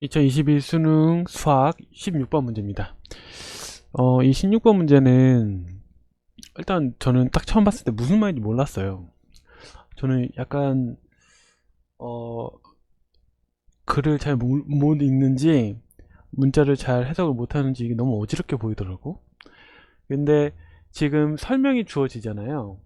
2021 수능 수학 16번 문제입니다. 어, 이 16번 문제는 일단 저는 딱 처음 봤을 때 무슨 말인지 몰랐어요. 저는 약간 어, 글을 잘 못 읽는지 문자를 잘 해석을 못하는지 이게 너무 어지럽게 보이더라고. 근데 지금 설명이 주어지잖아요.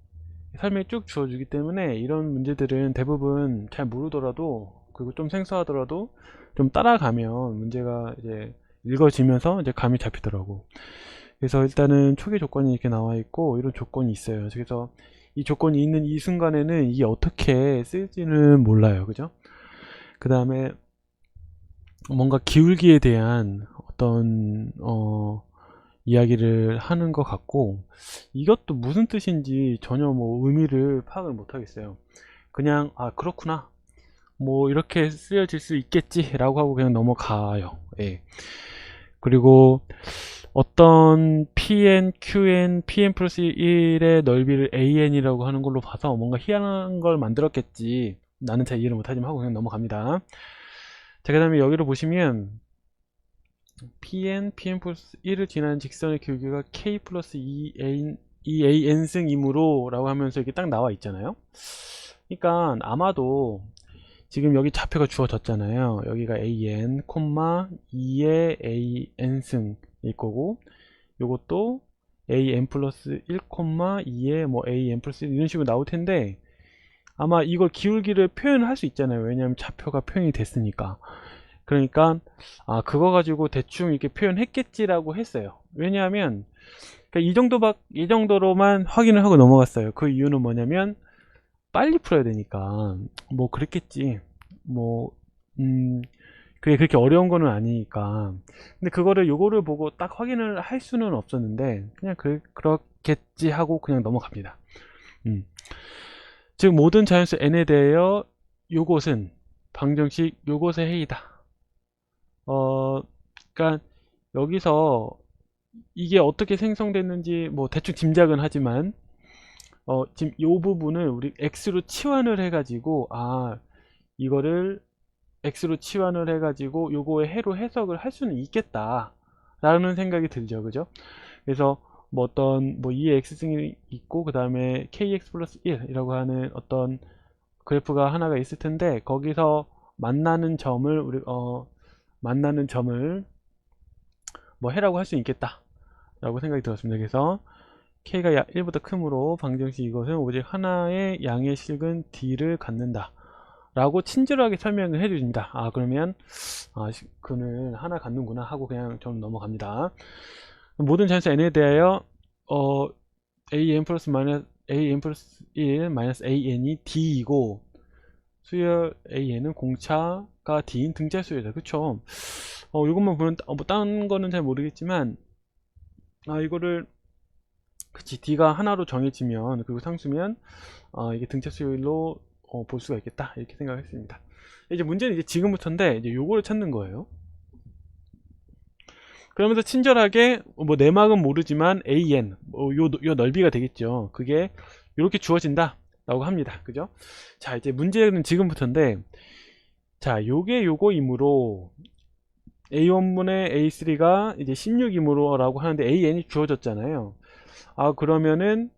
설명이 쭉 주어지기 때문에 이런 문제들은 대부분 잘 모르더라도 그리고 좀 생소하더라도 좀 따라가면 문제가 이제 읽어지면서 이제 감이 잡히더라고. 그래서 일단은 초기 조건이 이렇게 나와 있고 이런 조건이 있어요. 그래서 이 조건이 있는 이 순간에는 이게 어떻게 쓸지는 몰라요. 그죠? 그 다음에 뭔가 기울기에 대한 어떤 어 이야기를 하는 것 같고 이것도 무슨 뜻인지 전혀 뭐 의미를 파악을 못 하겠어요. 그냥 아 그렇구나 뭐 이렇게 쓰여질 수 있겠지 라고 하고 그냥 넘어가요. 예. 그리고 어떤 pn, qn, pn 플러스 1의 넓이를 an이라고 하는 걸로 봐서 뭔가 희한한 걸 만들었겠지. 나는 잘 이해를 못하지만 하고 그냥 넘어갑니다. 자 그 다음에 여기를 보시면 pn, pn 플러스 1을 지나는 직선의 길이가 k 플러스 2an, 2an승이므로 라고 하면서 이게 딱 나와 있잖아요. 그러니까 아마도 지금 여기 좌표가 주어졌잖아요. 여기가 an, 2의 an승일 거고 요것도 an 플러스 1, 2의 뭐 an 플러스 1 이런 식으로 나올 텐데 아마 이걸 기울기를 표현할 수 있잖아요. 왜냐하면 좌표가 표현이 됐으니까. 그러니까 아 그거 가지고 대충 이렇게 표현했겠지라고 했어요. 왜냐하면 그러니까 이 정도밖 이 정도로만 확인을 하고 넘어갔어요. 그 이유는 뭐냐면 빨리 풀어야 되니까 뭐 그랬겠지. 뭐 음, 그게 그렇게 어려운 거는 아니니까. 근데 그거를 요거를 보고 딱 확인을 할 수는 없었는데 그냥 그, 그렇겠지 하고 그냥 넘어갑니다. 음. 즉 모든 자연수 n에 대하여 요것은 방정식 요것의 해이다. 어 그러니까 여기서 이게 어떻게 생성됐는지 뭐 대충 짐작은 하지만 어, 지금 이 부분을 우리 x로 치환을 해가지고 아 이거를 x로 치환을 해가지고 요거의 해로 해석을 할 수는 있겠다 라는 생각이 들죠. 그죠? 그래서 뭐 어떤 뭐 2의 x승이 있고 그 다음에 kx 플러스 1 이라고 하는 어떤 그래프가 하나가 있을 텐데 거기서 만나는 점을 우리 어 만나는 점을 뭐 해라고 할 수 있겠다 라고 생각이 들었습니다. 그래서 k가 1보다 크므로 방정식 이것은 오직 하나의 양의 식은 d를 갖는다. 라고 친절하게 설명을 해줍니다. 아 그러면 아 그는 하나 갖는구나 하고 그냥 좀 넘어갑니다. 모든 자연수 n에 대하여 어, an 플러스 마이너스 an 플러스 1 마이너스 an이 d이고 수열 an은 공차가 d인 등차 수열이다 그쵸? 어 이것만 보면 어, 뭐딴 거는 잘 모르겠지만 아 이거를 그치 D가 하나로 정해지면 그리고 상수면 어, 이게 등차 수열로 어, 볼 수가 있겠다. 이렇게 생각했습니다. 이제 문제는 이제 지금부터인데 이제 요거를 찾는 거예요. 그러면서 친절하게 뭐 내막은 모르지만 AN 뭐 요, 요 넓이가 되겠죠. 그게 이렇게 주어진다 라고 합니다. 그죠? 자 이제 문제는 지금부터인데 자 요게 요거이므로 A1분의 A3가 이제 16이므로 라고 하는데 AN이 주어졌잖아요 아 그러면은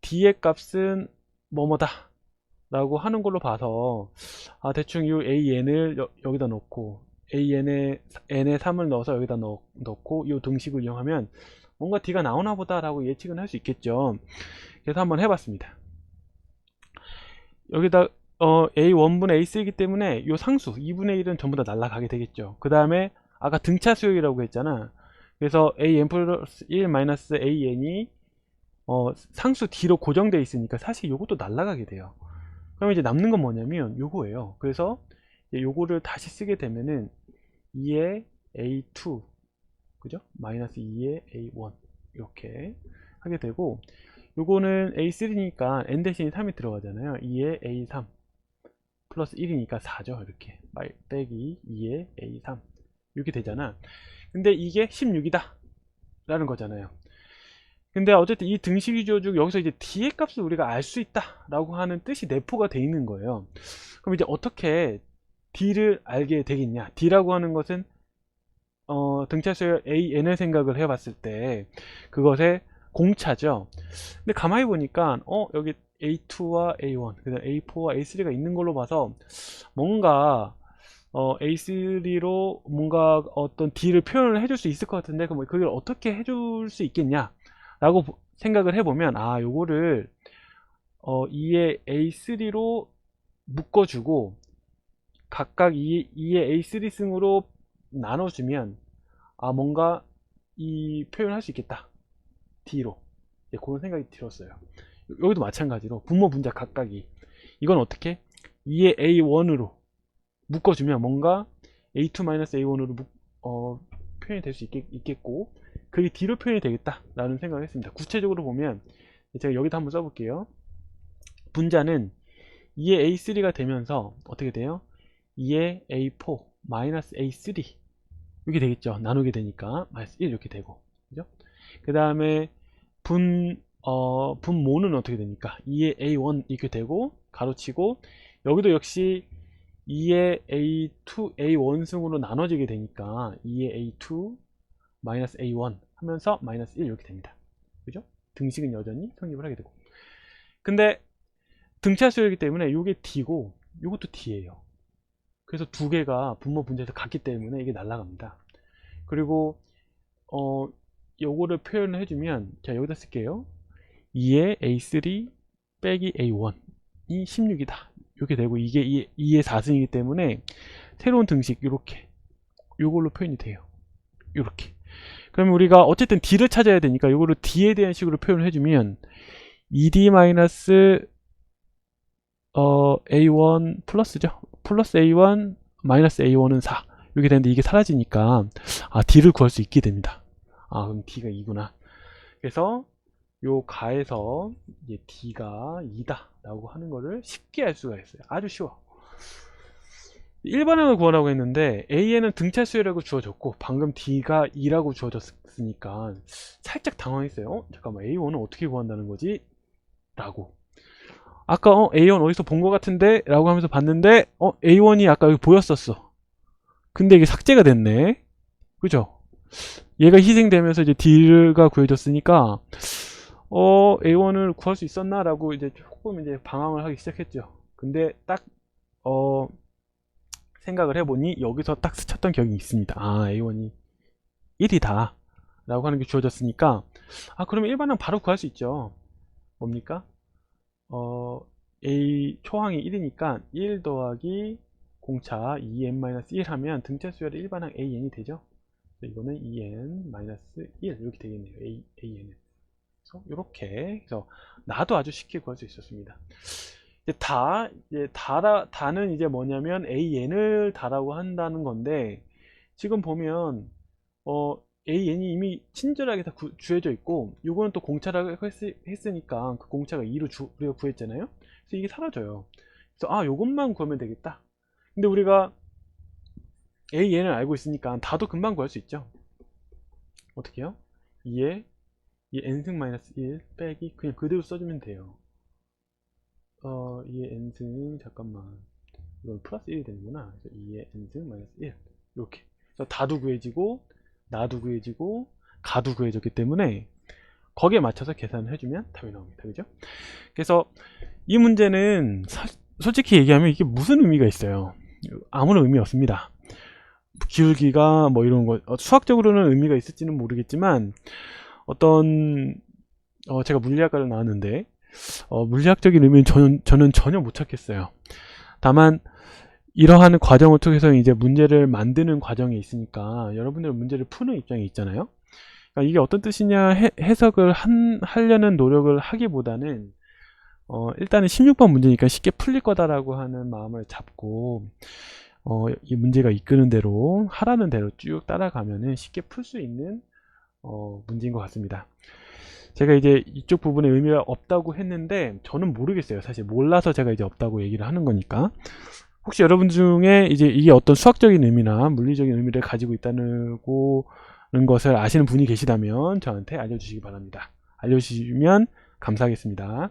D의 값은 뭐뭐다 라고 하는 걸로 봐서 아 대충 이 AN을 여, 기다 넣고 AN에 N에 3을 넣어서 여기다 넣, 넣고 이 등식을 이용하면 뭔가 D가 나오나 보다 라고 예측은 할 수 있겠죠. 그래서 한번 해봤습니다. 여기다 어, A1분의 A3이기 때문에 이 상수 2분의 1은 전부 다 날라가게 되겠죠. 그 다음에 아까 등차 수역이라고 했잖아. 그래서 AN 플러스 1 마이너스 AN이 어, 상수 D로 고정되어 있으니까 사실 이것도 날라가게 돼요. 그럼 이제 남는 건 뭐냐면 요거예요. 그래서 요거를 다시 쓰게 되면은 2의 A2 그죠? 마이너스 2의 A1 이렇게 하게 되고 요거는 A3니까 N 대신에 3이 들어가잖아요. 2의 A3 플러스 1이니까 4죠. 이렇게 빼기 2의 A3 이렇게 되잖아. 근데 이게 16이다 라는 거잖아요. 근데 어쨌든 이 주어주고 여기서 이제 D의 값을 우리가 알 수 있다 라고 하는 뜻이 내포가 돼 있는 거예요 그럼 이제 어떻게 D를 알게 되겠냐? D라고 하는 것은 어, 등차수열 AN을 생각을 해봤을 때 그것의 공차죠. 근데 가만히 보니까 어 여기 A2와 A1, 그다음 A4와 A3가 있는 걸로 봐서 뭔가 어, A3로 뭔가 어떤 D를 표현을 해줄 수 있을 것 같은데 그럼 그걸 어떻게 해줄 수 있겠냐 라고 보- 생각을 해보면 아 요거를 어, 2의 A3로 묶어주고 각각 2, 2의 A3 승으로 나눠주면 아 뭔가 이 표현할 수 있겠다. D로. 예, 그런 생각이 들었어요. 여기도 마찬가지로 분모 분자 각각이. 이건 어떻게? 2의 A1으로 묶어주면 뭔가 A2-A1으로 어, 표현이 될 수 있겠고 그게 D로 표현이 되겠다 라는 생각을 했습니다 구체적으로 보면 제가 여기도 한번 써볼게요 분자는 2의 A3가 되면서 어떻게 돼요? 2의 A4 마이너스 A3 이렇게 되겠죠 나누게 되니까 마이너스 1 이렇게 되고 그죠? 그 다음에 분 어, 분모는 어떻게 됩니까? 2의 A1 이렇게 되고 가로치고 여기도 역시 2의 A2, A1 승으로 나눠지게 되니까 2의 A2 마이너스 A1 하면서 마이너스 1 이렇게 됩니다. 그죠? 등식은 여전히 성립을 하게 되고 근데 등차수이기 때문에 이게 D고 이것도 D예요. 그래서 두 개가 분모 분자에서 같기 때문에 이게 날아갑니다. 그리고 어 요거를 표현을 해주면 자 여기다 쓸게요. 2의 A3 빼기 A1이 16이다. 이렇게 되고 이게 2, 2의 4승이기 때문에 새로운 등식 이렇게 요걸로 표현이 돼요. 이렇게. 그러면 우리가 어쨌든 D를 찾아야 되니까 요거를 D에 대한 식으로 표현을 해주면 2D 마이너스 어, A1 플러스죠. 플러스 A1 마이너스 A1은 4 이렇게 되는데 이게 사라지니까 아 D를 구할 수 있게 됩니다. 아 그럼 D가 2구나. 그래서 요 가에서 이제 D가 2다 라고 하는 거를 쉽게 알 수가 있어요. 아주 쉬워. 일반항을 구하라고 했는데 A에는 등차 수열이라고 주어졌고 방금 D가 2라고 주어졌으니까 살짝 당황했어요. 어? 잠깐만 A1은 어떻게 구한다는 거지? 라고 아까 어, A1 어디서 본 것 같은데? 라고 하면서 봤는데 어, A1이 아까 여기 보였었어. 근데 이게 삭제가 됐네. 그죠? 얘가 희생되면서 이제 D가 구해졌으니까 어, A1을 구할 수 있었나? 라고 이제 조금 이제 방황을 하기 시작했죠. 근데 딱, 어, 생각을 해보니 여기서 딱 스쳤던 기억이 있습니다. 아, A1이 1이다. 라고 하는 게 주어졌으니까, 아, 그러면 일반항 바로 구할 수 있죠. 뭡니까? 어, A 초항이 1이니까 1 더하기 공차 2n-1 하면 등차 수열의 일반항 AN이 되죠. 이거는 2n-1 이렇게 되겠네요. A, AN은. 그래서 이렇게 그래서 나도 아주 쉽게 구할 수 있었습니다. 다 이제 다라 다는 이제 뭐냐면 AN을 다라고 한다는 건데 지금 보면 어 AN이 이미 친절하게 다 구, 주어져 있고 요거는 또 공차라고 했, 으니까그 공차가 2로 주, 우리가 구했잖아요. 그래서 이게 사라져요. 그래서 아 요것만 구하면 되겠다. 근데 우리가 AN을 알고 있으니까 다도 금방 구할 수 있죠. 어떻게 해요? 2에 이 n승 마이너스 1 빼기 그냥 그대로 써주면 돼요 어 2의 n승 잠깐만. 이건 플러스 1이 되는구나. 그래서 2의 n승 마이너스 1 이렇게. 다도 구해지고 나도 구해지고 가도 구해졌기 때문에 거기에 맞춰서 계산을 해주면 답이 나옵니다. 그죠? 그래서 이 문제는 사- 솔직히 얘기하면 이게 무슨 의미가 있어요? 아무런 의미 없습니다. 기울기가 뭐 이런 거 어, 수학적으로는 의미가 있을지는 모르겠지만 어떤 어, 제가 물리학과를 나왔는데 어, 물리학적인 의미는 저는, 저는 전혀 못 찾겠어요. 다만 이러한 과정을 통해서 이제 문제를 만드는 과정에 있으니까 여러분들은 문제를 푸는 입장에 있잖아요. 그러니까 이게 어떤 뜻이냐 해, 해석을 한, 하려는 노력을 하기보다는 어, 일단은 16번 문제니까 쉽게 풀릴 거다라고 하는 마음을 잡고 어, 이 문제가 이끄는 대로 하라는 대로 쭉 따라가면은 쉽게 풀 수 있는 어, 문제인 것 같습니다. 제가 이제 이쪽 부분에 의미가 없다고 했는데 저는 모르겠어요. 사실 몰라서 제가 이제 없다고 얘기를 하는 거니까. 혹시 여러분 중에 이제 이게 어떤 수학적인 의미나 물리적인 의미를 가지고 있다는 것을 아시는 분이 계시다면 저한테 알려주시기 바랍니다. 알려주시면 감사하겠습니다.